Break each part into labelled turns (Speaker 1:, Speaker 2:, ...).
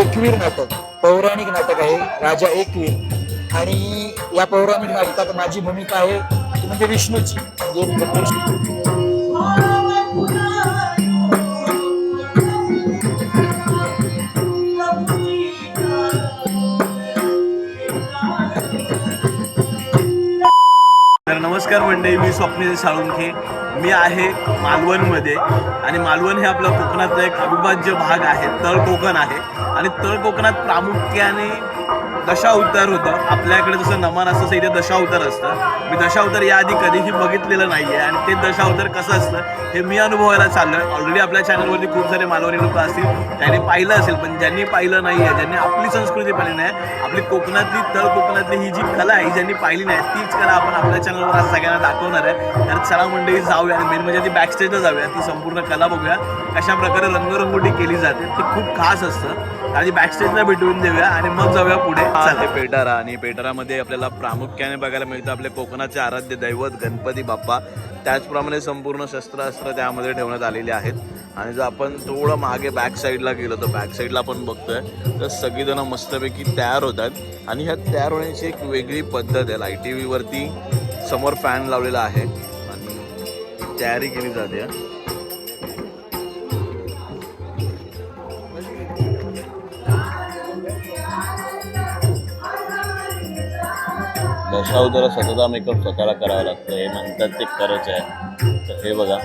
Speaker 1: एकवीर नाटक पौराणिक नाटक आहे राजा एकवीर. आणि या पौराणिक नाटकात माझी भूमिका आहे म्हणजे विष्णूची म्हणजे
Speaker 2: नमस्कार मंडळी मी स्वप्नील साळुंखे मी आहे मालवणमध्ये आणि मालवण हे आपलं कोकणातला एक अविभाज्य भाग आहे तळ कोकण आहे. आणि तळ कोकणात प्रामुख्याने दशावतार होतं. आपल्याकडे जसं नमन असतं तसं इथे दशावतार असतं. मी दशावतार याआधी कधीही बघितलेलं नाही आहे आणि ते दशावतार कसं असतं हे मी अनुभवायला चाललो आहे ऑलरेडी आपल्या चॅनलवरती खूप सारे मालवणी लोक असतील त्यांनी पाहिलं असेल पण ज्यांनी पाहिलं नाही आहे ज्यांनी आपली संस्कृती पाहिली नाही आपली कोकणातली तळ कोकणातली ही जी कला आहे ज्यांनी पाहिली नाही तीच कला आपण आपल्या चॅनलवर आज सगळ्यांना दाखवणार आहे. तर चला मंडळी जाऊया आणि मेन म्हणजे ती बॅक स्टेजला जाऊया. ती संपूर्ण कला बघूया. कशा प्रकारे रंगरंगोटी केली जाते ते खूप खास असतं. आणि बॅक स्टेजला भेटवून देऊया आणि मग जाऊया पुढे. चालते पेटारा आणि पेटारामध्ये आपल्याला प्रामुख्याने बघायला मिळतं आपले कोकणाचे आराध्य दैवत गणपती बाप्पा. त्याचप्रमाणे संपूर्ण शस्त्रास्त्र त्यामध्ये ठेवण्यात आलेली आहेत. आणि जर आपण थोडं मागे बॅक साईडला गेलो तर बॅक साईडला आपण बघतोय. तर सगळीजणं मस्तपैकी तयार होतात. आणि ह्या तयार होण्याची एक वेगळी पद्धत आहे. लाइट टी व्हीवरती समोर फॅन लावलेला आहे. आणि तयारी केली जाते. दशावतारा सतत मेकअप स्वतःला करावा लागतो हे म्हणतात ते खरंच आहे. तर हे बघा.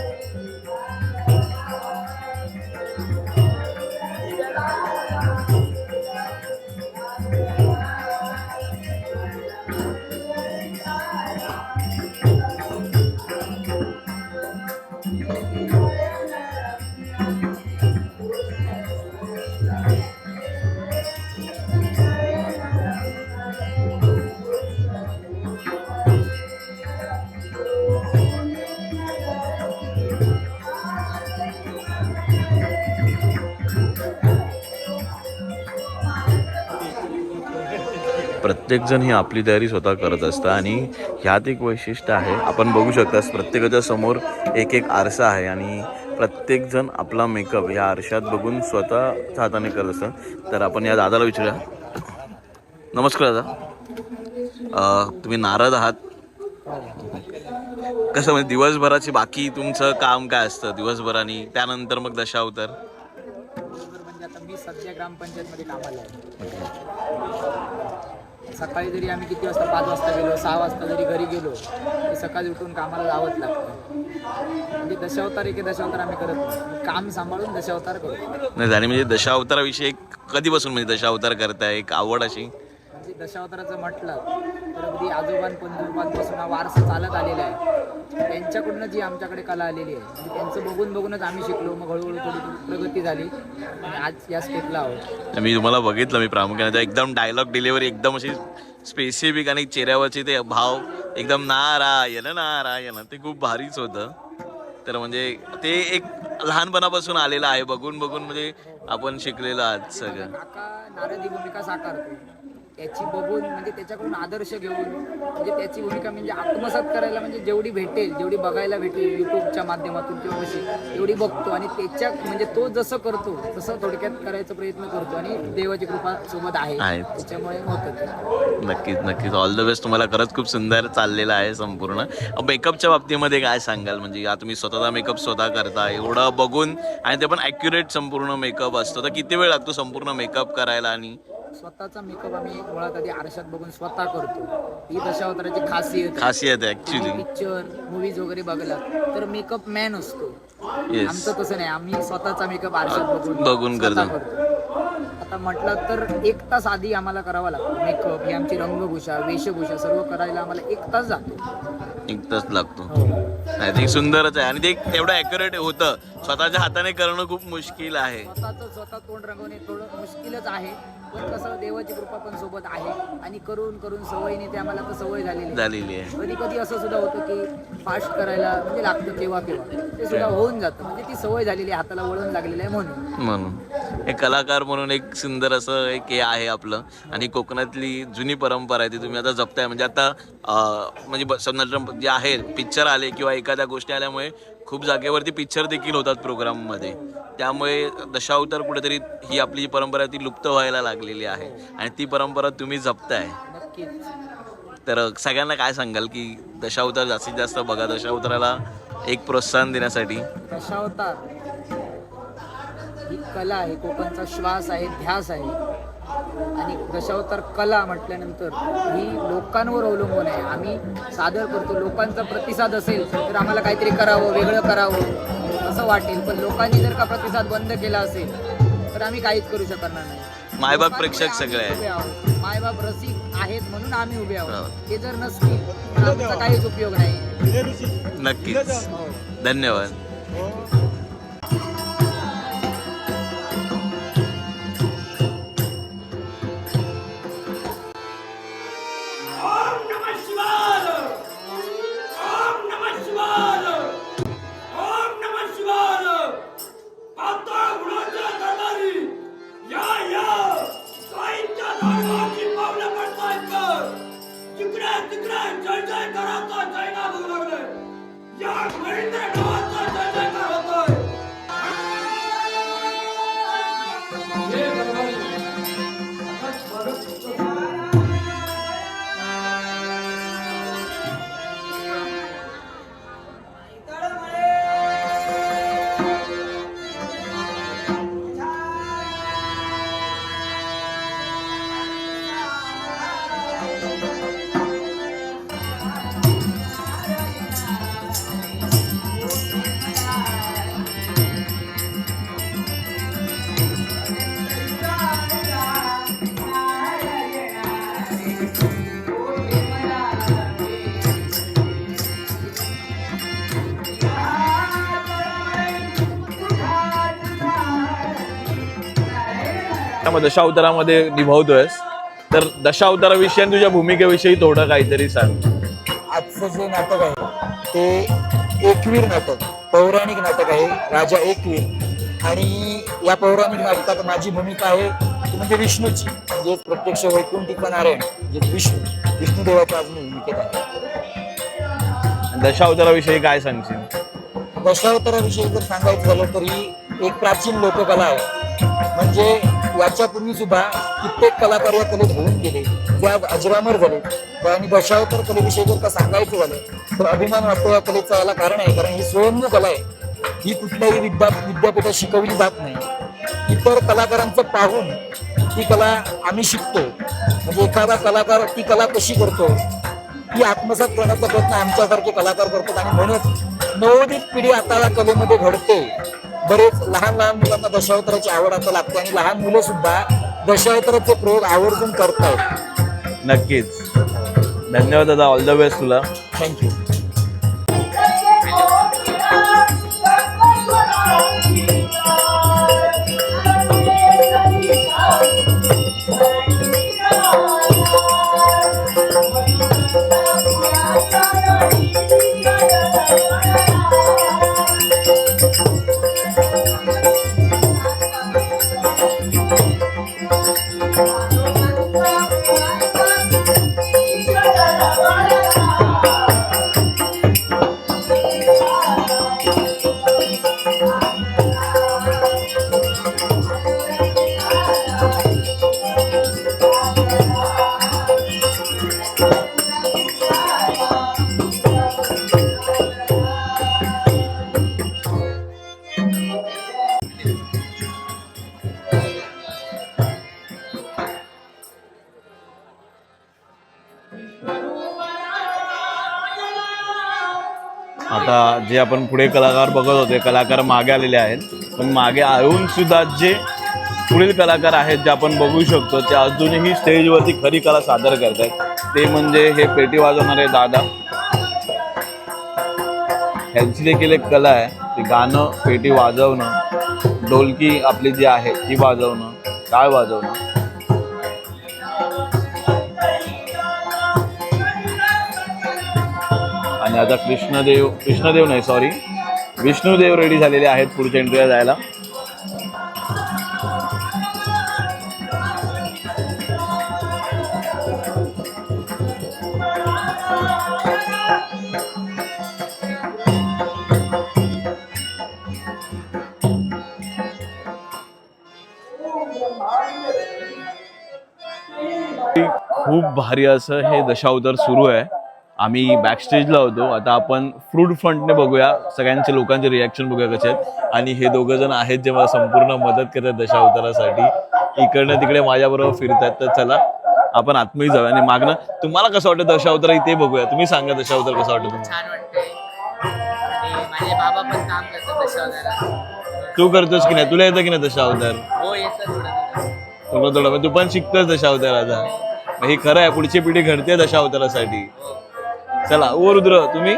Speaker 2: प्रत्येकजण ही आपली तयारी स्वतः करत असतं आणि ह्यात एक वैशिष्ट्य आहे. आपण बघू शकता प्रत्येकाच्या समोर एक एक आरसा आहे आणि प्रत्येकजण आपला मेकअप या आरशात बघून स्वतः हाताने करत असतं तर आपण या दादाला विचारूया. नमस्कार दादा. तुम्ही नारद आहात? कसं म्हणजे दिवसभराची बाकी तुमचं काम काय असतं दिवसभरानी त्यानंतर मग दशावतार
Speaker 3: म्हणजे मी सध्या ग्रामपंचायतमध्ये कामाला आहे. सकाळी जरी आम्ही किती वाजता पाच वाजता गेलो सहा वाजता जरी घरी गेलो तरी सकाळी उठून कामाला जावंच लागतं. म्हणजे दशावतार एके दशावतार आम्ही करत नाही. काम सांभाळून दशावतार करतो
Speaker 2: नाही झाली म्हणजे दशावताराविषयी एक कधीपासून म्हणजे दशावतार करताय? एक आवड अशी?
Speaker 3: म्हणजे दशावताराचं म्हटलं तर अगदी आजोबां पंजोबांपासून हा वारसा चालत आलेला आहे. त्यांच्याकडनं जी आमच्याकडे कला आलेली आहे म्हणजे त्यांचं बघून बघूनच आम्ही शिकलो. मग हळूहळू थोडी प्रगती झाली. आणि आज या स्टेपला आहोत.
Speaker 2: मी तुम्हाला बघितलं मी प्रामुख्याने एकदम डायलॉग डिलिव्हरी एकदम अशी स्पेसिफिक आणि चेहऱ्यावरचे ते भाव एकदम नारायण नारायण. ते खूप भारीच होतं. तर म्हणजे ते एक लहानपणापासून आलेलं आहे बघून बघून म्हणजे आपण शिकलेलं आहात सगळं.
Speaker 3: नारदी भूमिका साकारतो. त्याची बघून म्हणजे त्याच्याकडून आदर्श घेऊन म्हणजे त्याची भूमिका म्हणजे आत्मसात करायला म्हणजे जेवढी भेटेल जेवढी बघायला भेटेल युट्यूबच्या माध्यमातून किंवा कशी तेवढी बघतो. आणि त्याच्या म्हणजे तो जसं करतो तसं थोडक्यात करायचा प्रयत्न करतो. आणि देवाची कृपा सोबत आहे. त्याच्यामुळे होतं.
Speaker 2: नक्कीच नक्कीच. ऑल द बेस्ट तुम्हाला खरंच खूप सुंदर चाललेलं आहे संपूर्ण. मेकअपच्या बाबतीमध्ये काय सांगाल? म्हणजे तुम्ही स्वतःचा मेकअप स्वतः करता एवढं बघून आणि ते पण ॲक्युरेट संपूर्ण मेकअप असतो. तर किती वेळ लागतो संपूर्ण मेकअप करायला? आणि
Speaker 3: स्वतःचा मेकअप आम्ही मुळात आधी आरशात बघून स्वतः करतो. ही दशावताराची खासियत आहे.
Speaker 2: खासियत आहे ॲक्च्युली
Speaker 3: पिक्चर मूवीज वगैरे बघला तर मेकअप मॅन असतो.
Speaker 2: येस
Speaker 3: आमचं तसं नाही आम्ही स्वतःचा मेकअप आरशात बघून
Speaker 2: बघून
Speaker 3: स्वतः
Speaker 2: करतो.
Speaker 3: आता म्हटलं तर एक तास आधी आम्हाला करावा लागतो मेकअप ही आमची रंगभूषा वेशभूषा सर्व करायला आम्हाला एक तास जातो.
Speaker 2: एक तास लागतो.
Speaker 3: हो.
Speaker 2: नाही ते सुंदरच आहे. आणि ते तेवढं ॲक्युरेट होतं. स्वतःच्या हाताने करणं खूप मुश्किल आहे.
Speaker 3: स्वतःच स्वतः तोंड रंगवणे थोडं मुश्किलच आहे. पण कसं देवाची कृपा पण सोबत आहे. आणि करून करून सवयीने ते आम्हाला तर सवय झालेली आहे.
Speaker 2: झालेली आहे.
Speaker 3: कधी कधी असं सुद्धा होतं की फास्ट करायला म्हणजे लागतं केव्हा केव्हा. ते सुद्धा होऊन जातं. म्हणजे ती सवय झालेली आहे हाताला वळण लागलेलं आहे म्हणून.
Speaker 2: म्हणून. हे कलाकार म्हणून एक सुंदर असं एक हे आहे आपलं. आणि कोकणातली जुनी परंपरा आहे ती तुम्ही आता जपताय. म्हणजे आता अं, म्हणजे ब- समजा जे आहे पिक्चर आले किंवा एखाद्या गोष्टी आल्यामुळे खूप जागेवरती पिक्चर देखील होतात प्रोग्राममध्ये त्यामुळे दशावतार कुठेतरी ही आपली जी परंपरा ती लुप्त व्हायला लागलेली आहे. आणि ती परंपरा तुम्ही जपताय. तर सगळ्यांना काय सांगाल की दशावतार जास्तीत जास्त बघा दशावताराला एक प्रोत्साहन देण्यासाठी.
Speaker 3: दशावतार ही कला आहे कोकणचा श्वास आहे ध्यास आहे. आणि दशावतार कला म्हटल्यानंतर ही लोकांवर अवलंबून आहे. आम्ही सादर करतो लोकांचा प्रतिसाद असेल तर आम्हाला काहीतरी करावं वेगळं करावं असं वाटेल. पण लोकांनी जर का प्रतिसाद बंद केला असेल तर आम्ही काहीच करू शकणार नाही.
Speaker 2: मायबाप प्रेक्षक सगळे
Speaker 3: आहोत. मायबाप रसिक आहेत म्हणून आम्ही उभे
Speaker 2: हो.
Speaker 3: आहोत ते जर नसतील तर आमचा काहीच उपयोग नाही.
Speaker 2: नक्कीच. धन्यवाद.
Speaker 4: Om mais Shivaya!
Speaker 2: त्यामुळे दशावतारामध्ये निभावतोयस. तर दशावताराविषयी आणि तुझ्या भूमिकेविषयी थोडं काहीतरी सांग.
Speaker 1: आजचं जे नाटक आहे ते एकवीर नाटक पौराणिक नाटक आहे राजा एकवीर. आणि या पौराणिक नाटकात माझी भूमिका आहे ती म्हणजे विष्णूची. म्हणजे प्रत्यक्ष वैकुंठिक नारायण जे विष्णू विष्णुदेवाच्या आज मी भूमिकेत आहे.
Speaker 2: दशावताराविषयी काय सांगशील?
Speaker 1: दशावताराविषयी जर सांगायचं झालं तर ही एक प्राचीन लोककला आहे. म्हणजे याच्यापूर्वी सुद्धा कित्येक कलाकार या कलेत होऊन गेले जे आज अजरामर झाले. आणि दशावतार कलेविषयी जर का सांगायचं झालं तर अभिमान वाटतो या कलेचं याला कारण आहे. कारण ही स्वयंभू कला आहे. ही कुठल्याही विद्या विद्यापीठात शिकवली जात नाही. इतर कलाकारांचं पाहून ती कला आम्ही शिकतो. म्हणजे एखादा कलाकार ती कला कशी करतो ती आत्मसात करण्याचा प्रयत्न आमच्यासारखे कलाकार करतात. आणि म्हणूनच नवोदित पिढी आता या कलेमध्ये घडते. बरेच लहान लहान मुलांना दशावताराची आवड आता लागते आणि लहान मुलं सुद्धा दशावताराचे प्रयोग आवर्जून करतायत.
Speaker 2: नक्कीच. धन्यवाद दादा. ऑल द बेस्ट तुला.
Speaker 1: थँक्यू
Speaker 2: आपण पुढे कलाकार बघत होते कलाकार मागे आलेले आहेत. पण मागे येऊन सुद्धा जे पुढील कलाकार आहेत जे आपण बघू शकतो ते अजूनही स्टेजवरती खरी कला सादर करत आहेत ते म्हणजे हे पेटी वाजवणारे दादा. ह्यांची देखील एक कला आहे ती गाणं पेटी वाजवणं ढोलकी आपली जी आहे ती वाजवणं काय वाजवणं? आता कृष्णदेव कृष्णदेव नाही सॉरी विष्णुदेव रेडी झालेले आहेत पुढच्या एंट्रीला जायला. खूप भारी असं हे दशावतार सुरू आहे. आम्ही बॅकस्टेजला होतो. आता आपण फ्रूट फ्रंटने बघूया. सगळ्यांचे लोकांचे रिॲक्शन बघूया कसे आहेत. आणि हे दोघं जण आहेत जे मला संपूर्ण मदत करतात दशावतारासाठी इकडनं तिकडे माझ्याबरोबर फिरतात तर चला आपण आतमध्ये जाऊया. आणि मागणं तुम्हाला कसं वाटतं दशावतार ते बघूया. तुम्ही सांगा दशावतार कसं वाटतं
Speaker 5: दशावतारा
Speaker 2: तू करतोस की नाही? तुला येतं की नाही दशावतार
Speaker 5: हो थोडं थोडं.
Speaker 2: तू पण शिकतोस दशावताराचा मग हे खरं आहे पुढची पिढी घडते दशावतारासाठी चला ओ रुद्र तुम्ही.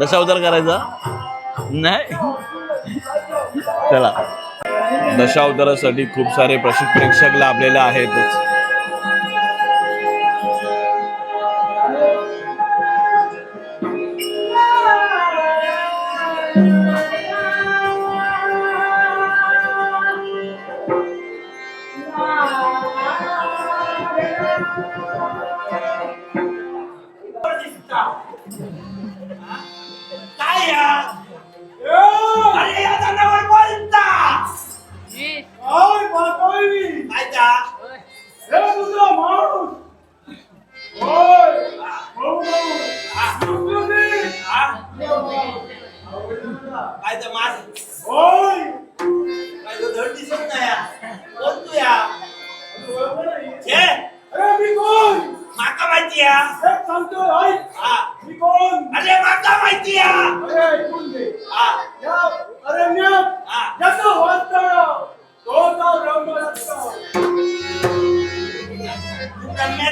Speaker 2: दशावतार करायचा. नाही. चला. दशावतारासाठी खूप सारे प्रशिक प्रेक्षक लाभलेले आहेतच
Speaker 6: काय या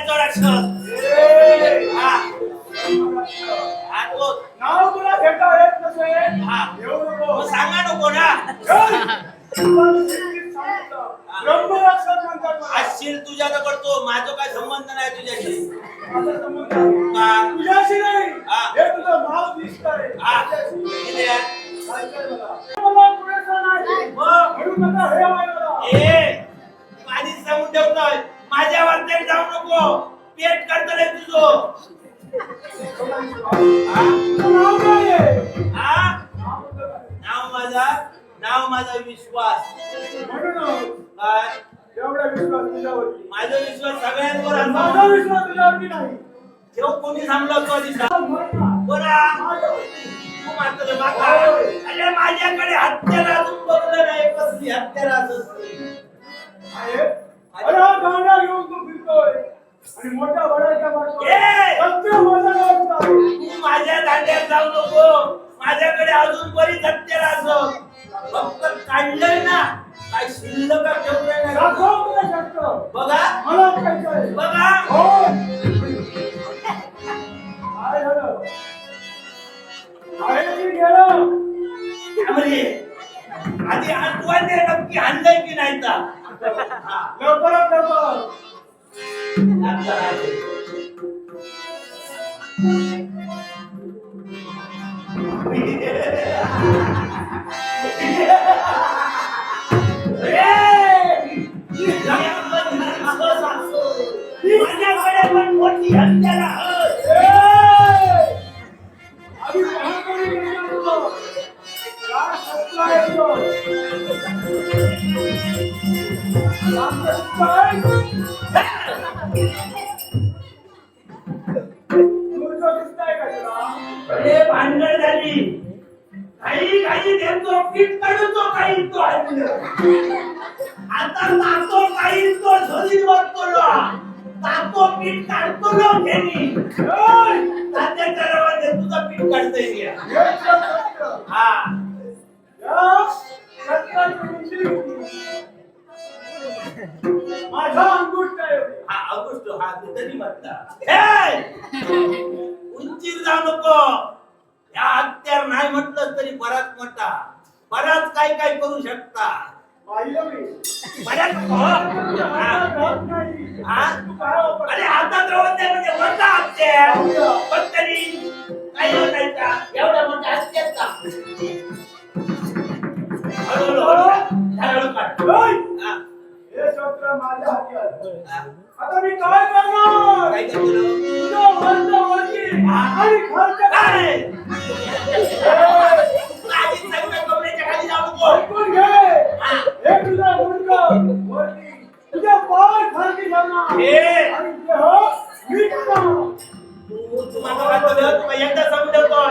Speaker 6: तू ब्रह्म्याचो विश्वास
Speaker 7: तुझ्यावरती.
Speaker 6: माझा विश्वास सगळ्यांवर
Speaker 7: माझा
Speaker 6: असतो
Speaker 7: विश्वास तुझ्यावरती नाही.
Speaker 6: जेव्हा कोणी सांगलं तो अरे माझ्याकडे हत्यार अजून बघलं नाही कसली हत्यार असते
Speaker 7: आहे? अरे हा गांडा घेऊन तू फिरतोय. आणि मोठ्या वडाच्या
Speaker 6: ए!
Speaker 7: सत्य माझा गावचा आहे.
Speaker 6: तू माझ्या दांड्यात जाऊ नको. माझ्याकडे अजून बरीच हत्यार असत फक्त काढलंय ना. काय शिल्लक ठेवलंय ना. बघा.
Speaker 7: मला
Speaker 6: बघा.
Speaker 7: हो. काय झालं गेलं.
Speaker 6: आधी आठवण दे नक्की आणलंय की नाही
Speaker 7: लवकरात लवकर. तुला?
Speaker 6: अरे भांडण झाली. काही काही देतो पीठ काढतो काही तो. आता तातो काही तो शरीर बघतो तातो पीठ काढतो ना घेणी तात्याच्या नावाने तुझं पीठ काढता येईल
Speaker 7: हे.
Speaker 6: हा?
Speaker 7: माझा एवढी.
Speaker 6: हा अगोष्ट हा तरी म्हणता. हे! उंचीर जाऊ नको. या हत्यार नाही म्हटलं तरी बराच मोठा. बराच काय काय करू शकता. बऱ्याच
Speaker 7: हातात नाही. काय?
Speaker 6: अरे हातात राहून दे म्हणजे मोठा हत्यार पण तरी काही म्हणायचा एवढा मोठा हत्यार का? हळूहळू हळू हळू काढ
Speaker 7: ओय!
Speaker 6: हा,
Speaker 7: शस्त्र माझ्या हाती. आता मी काय करणार?
Speaker 6: काय करतो
Speaker 7: तुझ्या वरच्या वरची आणि खाली.
Speaker 6: काय? आधी सगळ्या कपड्याच्या खाली जाऊ नको
Speaker 7: ऐकून घे. हे तुझा मुलगा. एकदा समजवतो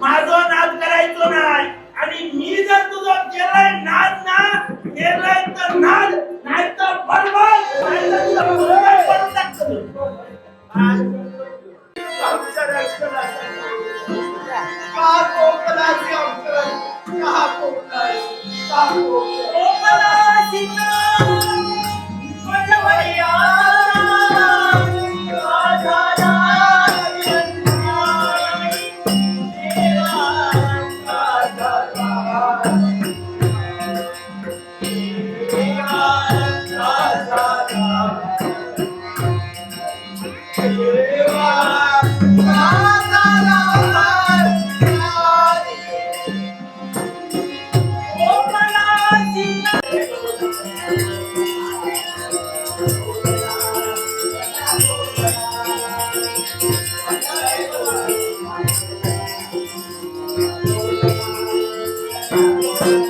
Speaker 7: माझं नाद करायचो
Speaker 6: नाही
Speaker 7: आणि
Speaker 4: मी जर तुझा केलाय नाद
Speaker 7: ना केलाय तर नाद नाही तर बरबाद कोकणाची अक्षर का कोकणाची का कोकणाची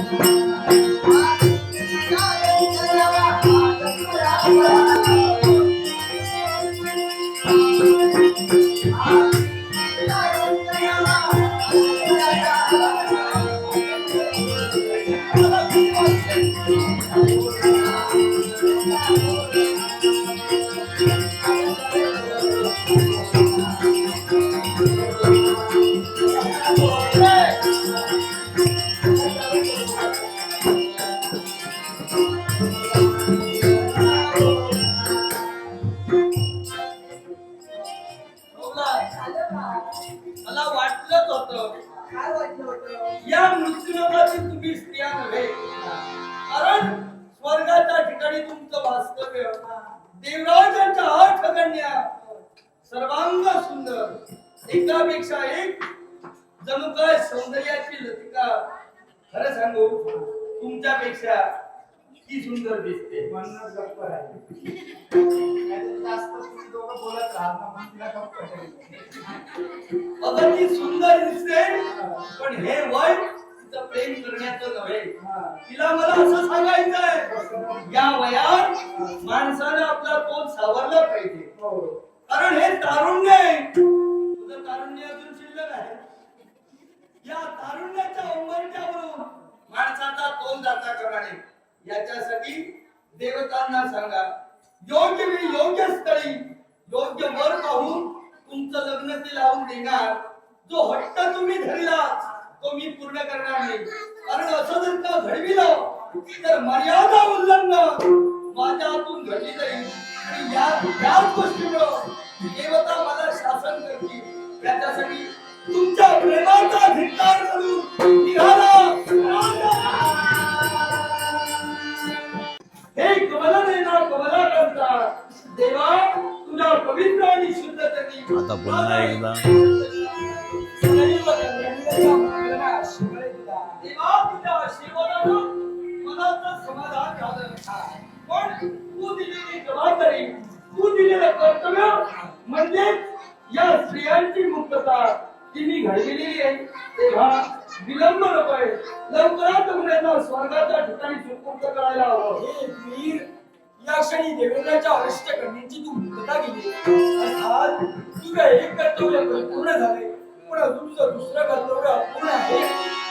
Speaker 7: मला
Speaker 4: अगं ती सुंदर दिसते पण हे वय तिचं प्रेम करण्याचं नव्हे. तिला मला असं सांगायचंय या वयात माणसानं आपला तोल सावरला पाहिजे. कारण हे तारुण्य आहे. तुझं तारुण्य अजून शिल्लक आहे. या तारुण्याच्या उंबरठ्यावरून माणसाचा तोल जाता करणे याच्यासाठी देवतांना सांगा. योग्य वेळी योग्य स्थळी योग्य वर पाहून तुमचं लग्न ते लावून देणार. जो हट्ट तुम्ही धरला तो मी पूर्ण करणार नाही. कारण असं जर का घडविलं तर मर्यादा उल्लंघन माझ्या हातून घडली जाईल. आणि या याच गोष्टीमुळं देवता मला शासन करतील. त्याच्यासाठी तुमच्या प्रेमाचा धिक्कार करून निघाला. हे कमला देणार कमला करता देवा तुझ्या पवित्र आणि शुद्ध तरी
Speaker 2: आता पुन्हा एकदा.
Speaker 4: देवा तुझ्या आशीर्वादानं मनाचं समाधान झालं पण तू दिलेली जबाबदारी तू दिलेलं कर्तव्य म्हणजे या स्त्रियांची मुक्तता। ती मी घडविलेली आहे तेव्हा विलंब नकोय लवकरात मुलांना स्वर्गाच्या ठिकाणी सुपूर्द करायला हवं
Speaker 7: हे वीर या क्षणी देवेंद्राच्या अरिष्ट कन्यांची तू मुक्तता केली. अर्थात तुझं एक कर्तव्य पूर्ण झाले. पण अजून तुझं दुसरं कर्तव्य अपूर्ण आहे.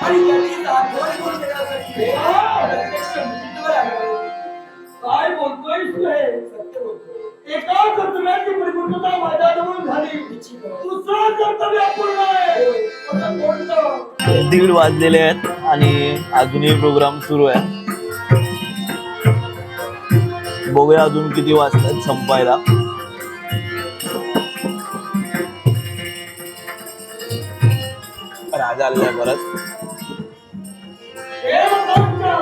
Speaker 7: आणि त्याची आठवण करून देण्यासाठी प्रत्यक्ष मृत्यूवर आले
Speaker 4: काय बोलतोय तू हे?
Speaker 7: सत्य बोलतोय.
Speaker 4: एका कर्तव्याची परिपूर्णता माझ्याजवळ झाली. दुसरं कर्तव्य अपूर्ण आहे. कोणतं?
Speaker 2: दीड वाजलेले आहेत आणि अजूनही प्रोग्राम सुरू आहे. बघूया अजून किती वाजतात संपायला. राजा आलेला आहे परत.
Speaker 4: देवतांच्या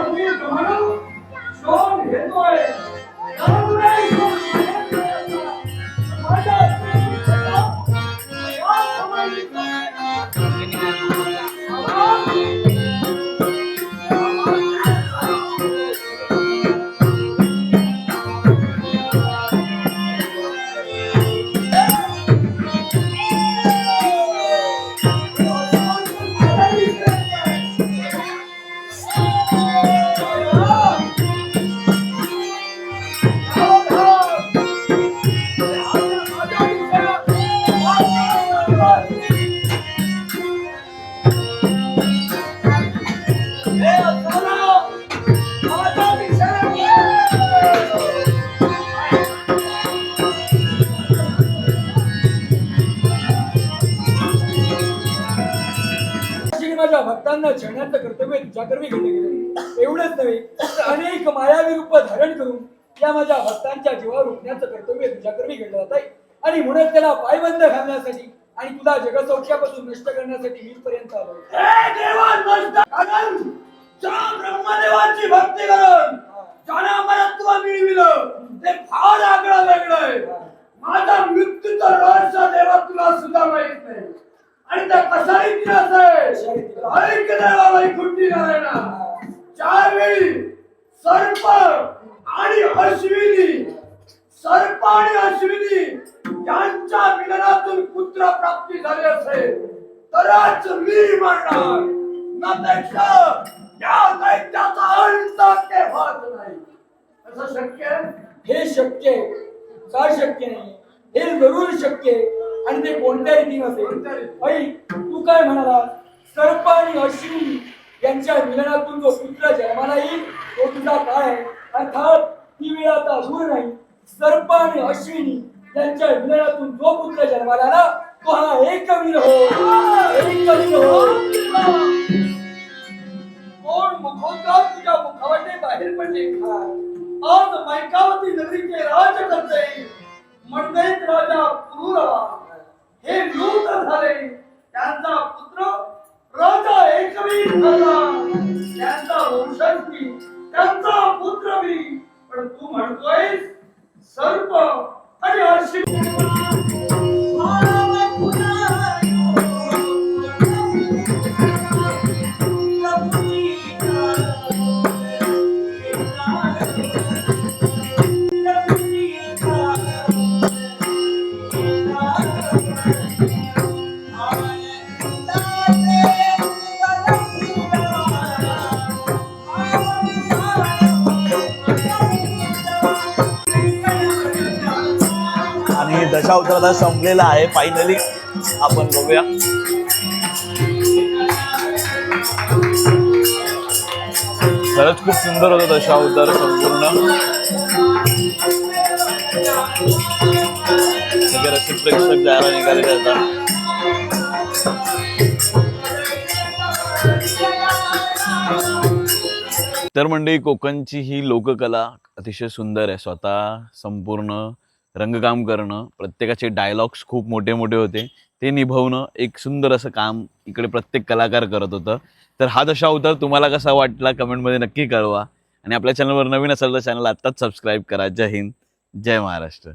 Speaker 8: करण्यासाठी मी पर्यंत आलो
Speaker 4: कारण ब्रह्मदेवाची भक्ती करून ज्याने अमरत्व मिळविलं ते फार आगळं वेगळं आहे माझा मृत्यूचं रहस्य देवा तुला सुद्धा माहीत नाही. आणि त्या कसा इतिहास आहे. ऐक देवा वैकुंठी नारायणा. ज्यावेळी सर्प आणि अश्विनी सर्प आणि अश्विनी यांच्या मिलनातून पुत्र प्राप्ती झाली असेल तरच मी म्हणणार नपेक्षा या दैत्याचा अंत केव्हाच नाही असं शक्य आहे?
Speaker 8: हे शक्य का शक्य नाही? हे जरूर शक्य आणि ते कोणत्या रीतीने असेल. ऐ तू काय म्हणाला? सर्प आणि अश्विनी यांच्या मिलनातून जो पुत्र जन्माला येईल तो तुझा आहे. अर्थात ती वेळ आता दूर नाही सर्प आणि अश्विनी यांच्या मिलनातून जो पुत्र जन्माला आला तो एक एकवीर हो एक एकवीर हो
Speaker 4: कोण मुखोद्गार तुझ्या मुखावटे बाहेर पडले? आज मैकावती नगरीचे राज करते मंडईत राजा पुरुरवा हे लूट झाले. त्यांचा पुत्र राजा एकवीर झाला. त्यांचा वंशज त्यांचा पुत्र मी. पण तू म्हणतोय सर्प आणि अश्विनी
Speaker 2: आणि आता संपलेला आहे फायनली आपण बघूया. खरंच खूप सुंदर होतं दशावतार संपूर्ण. सगळे रसिक प्रेक्षक जायला निघालेले आता. तर मंडळी कोकणची ही लोककला अतिशय सुंदर आहे. स्वतः संपूर्ण रंगकाम करणं प्रत्येकाचे डायलॉग्स खूप मोठे मोठे होते. ते निभवणं एक सुंदर असं काम इकडे प्रत्येक कलाकार करत होतं. तर हा दशा अवतार तुम्हाला कसा वाटला कमेंटमध्ये नक्की कळवा. आणि आपल्या चॅनलवर नवीन असेल तर चॅनल आत्ताच सबस्क्राईब करा. जय हिंद. जय महाराष्ट्र.